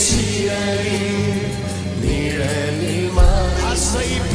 Mesías, mira mi mano.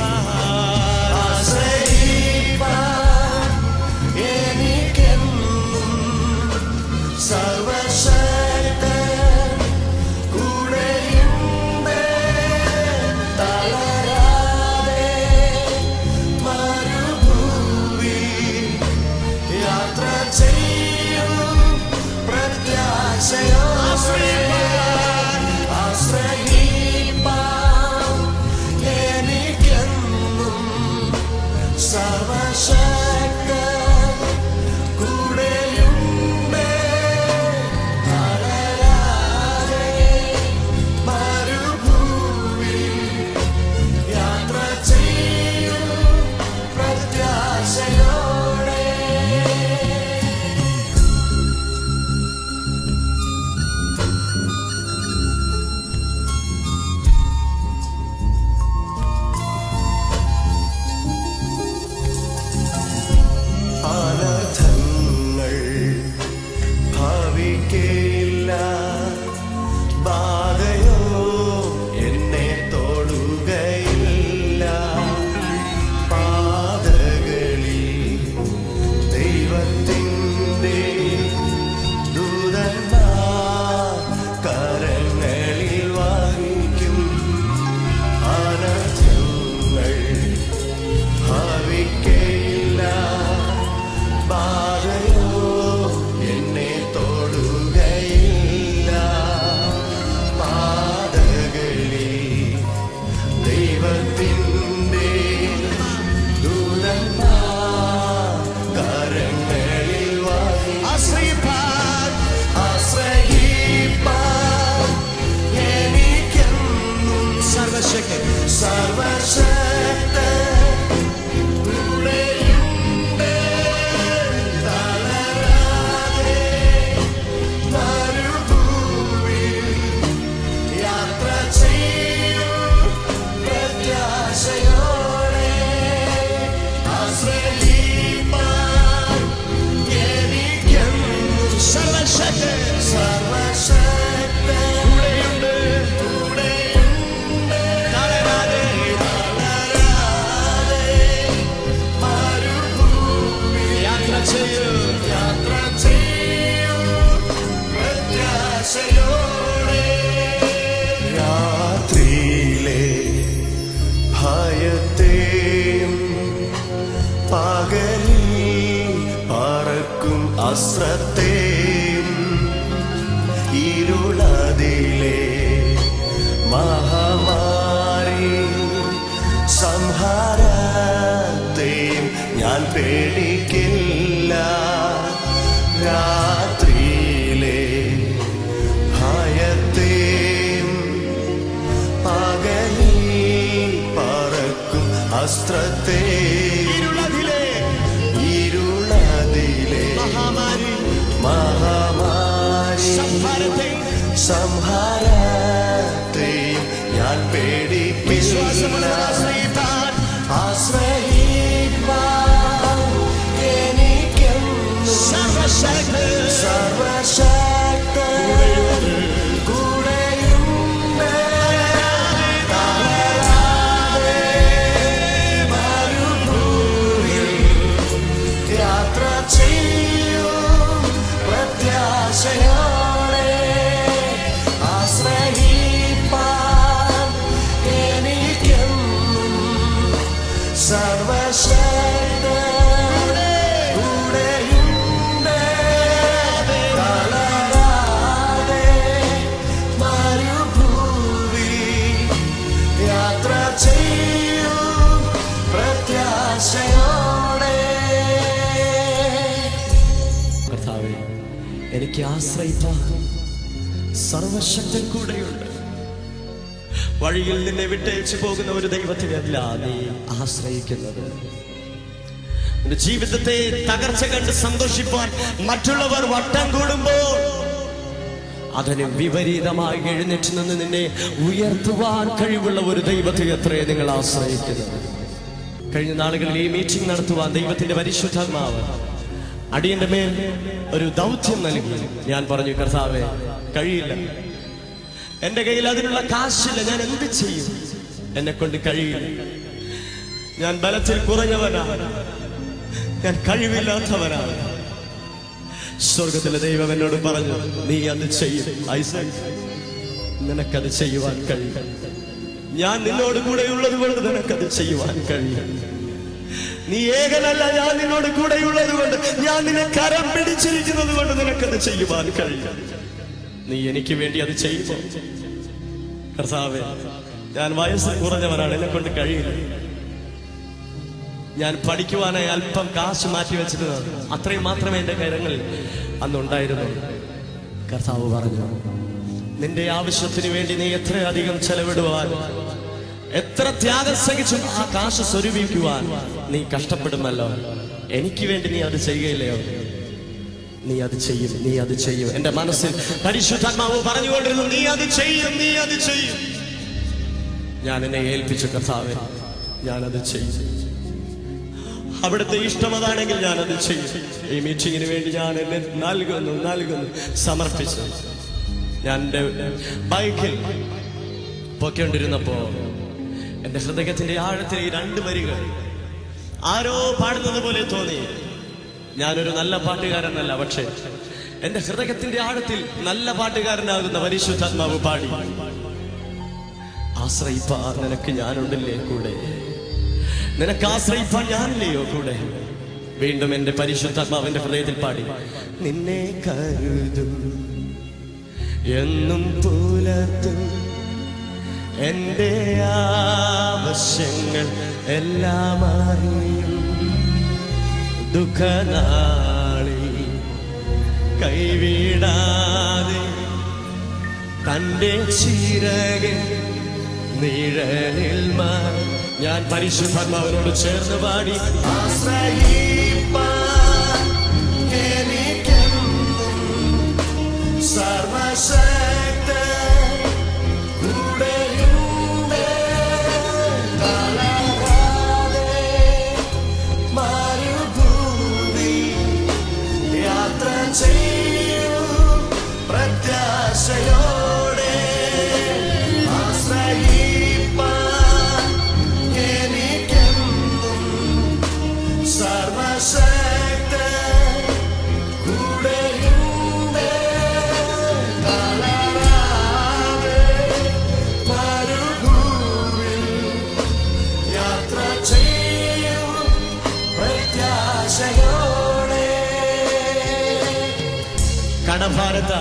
സർവശക്തൻ അസ്ത്രത്തെയും ഇരുളതിലെ മഹാമാരി സംഹാരത്തെയും ഞാൻ പേടിക്കില്ല. രാത്രിയിലെ ഭയത്തെയും പകലിൽ പറക്കും അസ്ത്രത്തെ സംഹാരത്തെ ഞാൻ പേടിപ്പില്ല എനിക്ക് ആശ്രയിപ്പാൻ സർവശക്തൻ കൂടെയുണ്ട്. വഴിയിൽ നിന്നെ വിട്ടയച്ചു പോകുന്ന ഒരു ദൈവത്തിനല്ല നീ ആശ്രയിക്കുന്നത്. നിന്റെ ജീവിതത്തെ തകർച്ച കണ്ട് സന്തോഷിപ്പാൻ മറ്റുള്ളവർ വട്ടം കൂടുമ്പോൾ അതിന് വിപരീതമായി എഴുന്നേറ്റ് നിന്ന് നിന്നെ ഉയർത്തുവാൻ കഴിവുള്ള ഒരു ദൈവത്തെ എത്രയെ നിങ്ങൾ ആശ്രയിക്കുന്നത്. കഴിഞ്ഞ നാളുകളിൽ ഈ മീറ്റിംഗ് നടത്തുവാൻ ദൈവത്തിന്റെ പരിശുദ്ധാത്മാവ് അടിയന്റെ മേൽ ഒരു ദൗത്യം നൽകി. ഞാൻ പറഞ്ഞു കർത്താവേ കഴിയില്ല. എന്റെ കയ്യിൽ അതിനുള്ള കാശില്ല. ഞാൻ എന്ത് ചെയ്യും? എന്നെ കൊണ്ട് കഴിയില്ല. ഞാൻ ബലത്തിൽ കുറഞ്ഞവനാണ് ഞാൻ കഴിവില്ലാത്തവനാണ്. സ്വർഗത്തിലെ ദൈവം എന്നോട് പറഞ്ഞു നീ അത് ചെയ്യും നിനക്കത് ചെയ്യുവാൻ കഴിയും. ഞാൻ നിന്നോട് കൂടെയുള്ളത് കൊണ്ട് നിനക്കത് ചെയ്യുവാൻ കഴിയും. നീ ഏകനല്ല ഞാൻ നിന്നോട് കൂടെയുള്ളത് കൊണ്ട് ഞാൻ നിന്നെ കരം പിടിച്ചിരിക്കുന്നത് കൊണ്ട് നിനക്കത് ചെയ്യുവാൻ കഴിയും. നീ എനിക്ക് വേണ്ടി അത് ചെയ്യുമോ? കർത്താവേ ഞാൻ വയസ്സ് കുറഞ്ഞവനാണ് എന്നെ കൊണ്ട് കഴിയില്ല. ഞാൻ പഠിക്കുവാനായി അല്പം കാശ് മാറ്റി വെച്ചിരുന്നത് അത്രയും മാത്രമേ എന്റെ കരങ്ങളിൽ അന്നുണ്ടായിരുന്നു. കർത്താവ് പറഞ്ഞു നിന്റെ ആവശ്യത്തിന് വേണ്ടി നീ എത്രയധികം ചെലവിടുവാൻ എത്ര ത്യാഗം സഹിച്ചും ആ കാശ് സ്വരൂപിക്കുവാൻ നീ കഷ്ടപ്പെടുമല്ലോ. എനിക്ക് വേണ്ടി നീ അത് ചെയ്യുകയില്ലയോ? നീ അത് ചെയ്യും നീ അത് ചെയ്യും. എന്റെ മനസ്സിൽ പരിശുദ്ധാത്മാവ് പറഞ്ഞുകൊണ്ടിരുന്നു നീ അത് ചെയ്യും നീ അത് ചെയ്യും. ഞാൻ എന്നെ ഏൽപ്പിച്ചു കർത്താവെ. ഞാനത് ചെയ്യും. അവിടുത്തെ ഇഷ്ടം അതാണെങ്കിൽ ഞാനത് ചെയ്യും. ഈ മീറ്റിങ്ങിന് വേണ്ടി ഞാൻ എന്നെ നൽകുന്നു നൽകുന്നു സമർപ്പിച്ചു. ഞാൻ എന്റെ ബൈക്കിൽ പൊക്കൊണ്ടിരുന്നപ്പോ എന്റെ ഹൃദയത്തിന്റെ ആഴത്തിൽ ഈ രണ്ട് വരികൾ ആരോ പാടുന്നത് പോലെ തോന്നി. ഞാനൊരു നല്ല പാട്ടുകാരനല്ല പക്ഷേ എന്റെ ഹൃദയത്തിന്റെ ആഴത്തിൽ നല്ല പാട്ടുകാരനാകുന്ന പരിശുദ്ധാത്മാവ് പാടി. ആശ്രയിപ്പാ നിനക്ക് ഞാനുണ്ടല്ലേ കൂടെ? നിനക്ക് ആശ്രയിപ്പാൻ ഞാനില്ലയോ കൂടെ? വീണ്ടും എന്റെ പരിശുദ്ധാത്മാവിന്റെ ഹൃദയത്തിൽ പാടി. നിന്നെ കരുതും എന്നും പുലർത്തും എന്റെ ആവശ്യങ്ങൾ എല്ലാം അറിയും. ദുഃഖനാളിൽ കൈവിടാതെ തന്റെ ചിറകിൽ നിഴലിൽ മാ ഞാൻ പരിശുദ്ധാത്മാവിനോട് ചേർന്ന് പാടി. ആശ്രയിപ്പാൻ കടഭാരത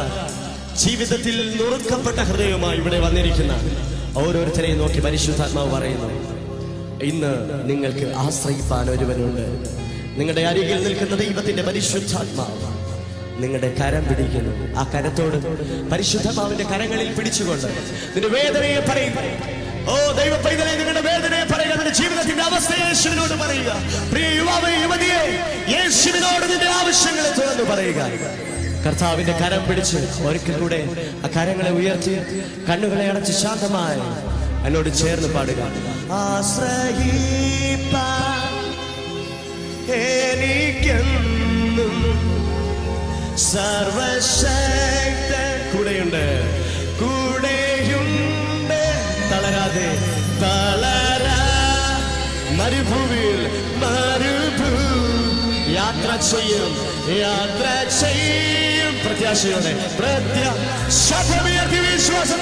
ജീവിതത്തിൽ നുറുക്കപ്പെട്ട ഹൃദയവുമായി ഇവിടെ വന്നിരിക്കുന്ന ഓരോരുത്തരെയും നോക്കി പരിശുദ്ധാത്മാവ് പറയുന്നു ഇന്ന് നിങ്ങൾക്ക് ആശ്രയിപ്പാൻ ഒരുവനുണ്ട്. നിങ്ങളുടെ അരികിൽ നിൽക്കുന്ന ദൈവത്തിന്റെ പരിശുദ്ധാത്മാവ് നിങ്ങളുടെ കരം പിടിക്കുന്നു. ആ കരത്തോട് പരിശുദ്ധമാവിന്റെ കരങ്ങളിൽ പിടിച്ചുകൊണ്ട് നിന്റെ വേദനയെ പറയുക ഓ ദൈവ പൈതലെ നിങ്ങളുടെ വേദനയെ പറയുക നിങ്ങളുടെ ജീവിതത്തിന്റെ അവസ്ഥ യേശുവിനോട് പറയുക. പ്രിയ യുവാവ് യുവതിയെ യേശുവിനോട് നിന്റെ ആവശ്യങ്ങളെ തുറന്നു പറയുക. കർത്താവിന്റെ കരം പിടിച്ച് ഒരിക്കൽ കൂടെ ആ കരങ്ങളെ ഉയർത്തി കണ്ണുകളെ അടച്ച് ശാന്തമായി എന്നോട് ചേർന്ന് പാടുക. എനിക്കെന്നും സർവശക്തൻ. കൂടെയുണ്ട്. കൂടെയുണ്ട് തളരാതെ തളരാ മരുഭൂമിയിൽ മരുഭൂ യാത്ര ചെയ്യും യാത്ര ചെയ്യും പ്രത്യാശയോടെ പ്രത്യാശുയർത്തി വിശ്വാസത്തോടെ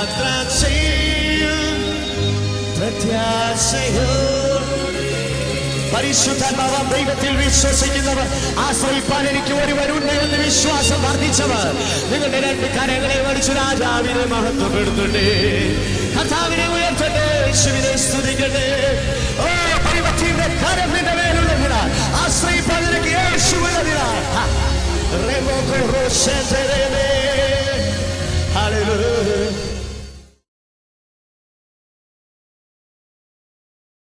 യാത്ര ചെയ്യും പ്രത്യാശയോ. പരിശുദ്ധാത്മാവ് ദൈവത്തിൽ വിശ്വസിക്കുന്നവർ ആശ്രയിപ്പാൻ എനിക്ക് ഒരുവരുണ്ട് എന്ന് വിശ്വാസം വർദ്ധിച്ചവർ. നിങ്ങളുടെ രണ്ട് കരങ്ങളെ വടിച്ചു രാജാവിനെ മഹത്വപ്പെടുത്തട്ടെ. കർത്താവിനെ ഉയർത്തട്ടെ യേശുവിനെ സ്തുതിക്കട്ടെ. ഓ പരിപക്ഷിയുടെ കരം നിന്റെ മേലുള്ളതിനാൽ ആശ്രയിപ്പാൻ നിനക്ക് യേശുവിനതിനാൽ Hallelujah.